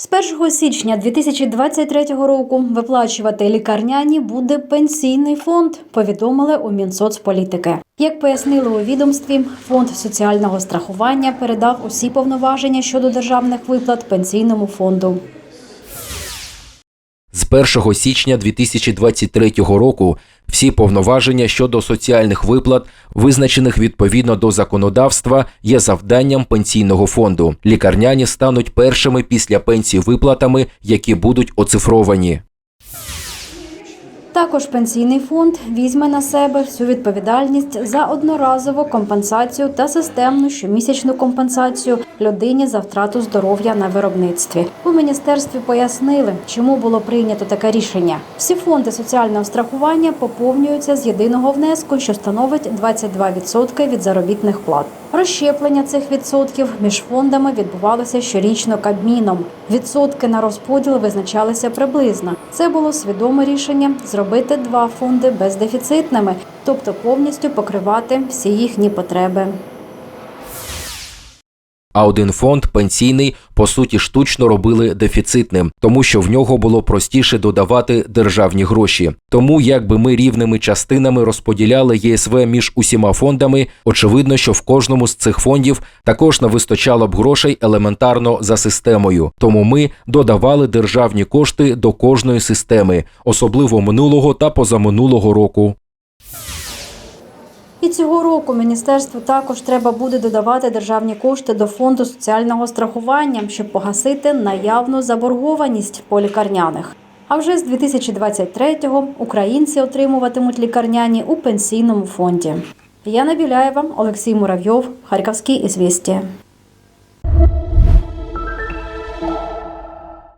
З 1 січня 2023 року виплачувати лікарняні буде пенсійний фонд, повідомили у Мінсоцполітики. Як пояснили у відомстві, фонд соціального страхування передав усі повноваження щодо державних виплат пенсійному фонду. З 1 січня 2023 року всі повноваження щодо соціальних виплат, визначених відповідно до законодавства, є завданням пенсійного фонду. Лікарняні стануть першими після пенсії виплатами, які будуть оцифровані. Також пенсійний фонд візьме на себе всю відповідальність за одноразову компенсацію та системну щомісячну компенсацію людині за втрату здоров'я на виробництві. У міністерстві пояснили, чому було прийнято таке рішення. Всі фонди соціального страхування поповнюються з єдиного внеску, що становить 22% від заробітних плат. Розщеплення цих відсотків між фондами відбувалося щорічно Кабміном. Відсотки на розподіл визначалися приблизно. Це було свідоме рішення зробити два фонди бездефіцитними, тобто повністю покривати всі їхні потреби. А один фонд пенсійний по суті штучно робили дефіцитним, тому що в нього було простіше додавати державні гроші. Тому, якби ми рівними частинами розподіляли ЄСВ між усіма фондами, очевидно, що в кожному з цих фондів також не вистачало б грошей елементарно за системою. Тому ми додавали державні кошти до кожної системи, особливо минулого та позаминулого року. І цього року міністерству також треба буде додавати державні кошти до фонду соціального страхування, щоб погасити наявну заборгованість по лікарняних. А вже з 2023-го українці отримуватимуть лікарняні у пенсійному фонді. Яна Біляєва, Олексій Муравйов, Харківські ізвісті.